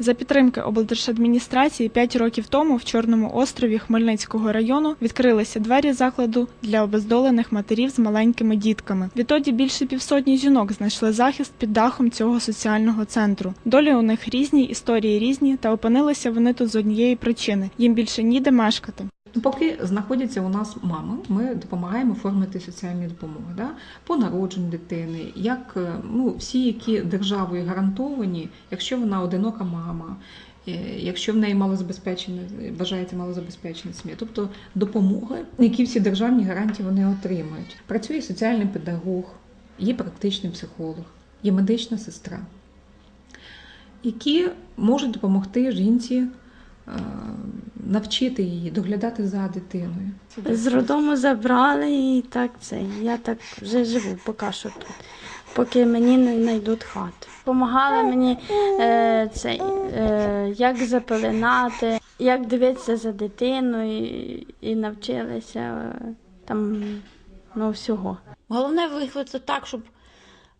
За підтримки облдержадміністрації 5 років тому в Чорному острові Хмельницького району відкрилися двері закладу для обездолених матерів з маленькими дітками. Відтоді більше півсотні жінок знайшли захист під дахом цього соціального центру. Долі у них різні, історії різні, та опинилися вони тут з однієї причини: їм більше ніде мешкати. Поки знаходяться у нас мами, ми допомагаємо оформити соціальні допомоги да? по народженню дитини, як е, ну, всі, які державою гарантовані, якщо вона одинока мама, е, якщо в неї малозабезпечена, вважається малозабезпечена сім'я, тобто допомоги, які всі державні гарантії вони отримують. Працює соціальний педагог, є практичний психолог, є медична сестра, які можуть допомогти жінці е, навчити її доглядати за дитиною. З роддому забрали і так це. Я так вже живу поки що тут, поки мені не знайдуть хату. Помагали мені е, це, е, як запеленати, як дивитися за дитиною і, і навчилися е, там ну, всього. Головне виховати так, щоб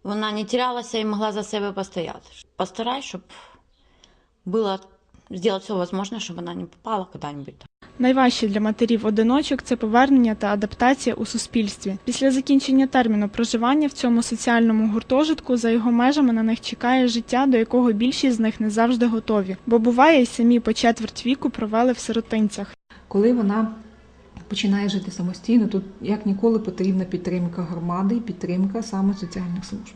вона не терялася і могла за себе постояти. Постараюсь, щоб було зробити все можливе, щоб вона не попала куди-небудь. Найважче для матерів-одиночок це повернення та адаптація у суспільстві. Після закінчення терміну проживання в цьому соціальному гуртожитку за його межами на них чекає життя, до якого більшість з них не завжди готові, бо буває, й самі по четверть віку провели в сиротинцях. Коли вона починає жити самостійно, тут як ніколи потрібна підтримка громади і підтримка саме соціальних служб.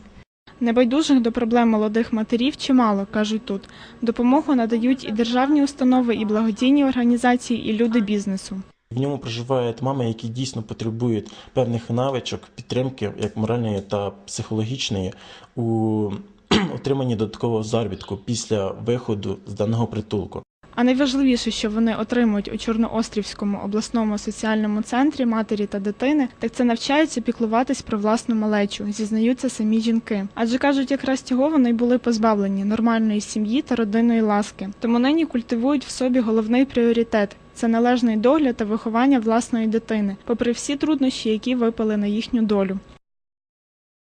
Небайдужих до проблем молодих матерів чимало, кажуть тут. Допомогу надають і державні установи, і благодійні організації, і люди бізнесу. В ньому проживають мами, які дійсно потребують певних навичок, підтримки, як моральної та психологічної, у отриманні додаткового заробітку після виходу з даного притулку. А найважливіше, що вони отримують у Чорноострівському обласному соціальному центрі матері та дитини, так це навчаються піклуватись про власну малечу, зізнаються самі жінки. Адже кажуть, якраз цього вони й були позбавлені нормальної сім'ї та родинної ласки. Тому нині культивують в собі головний пріоритет. Це належний догляд та виховання власної дитини, попри всі труднощі, які випали на їхню долю.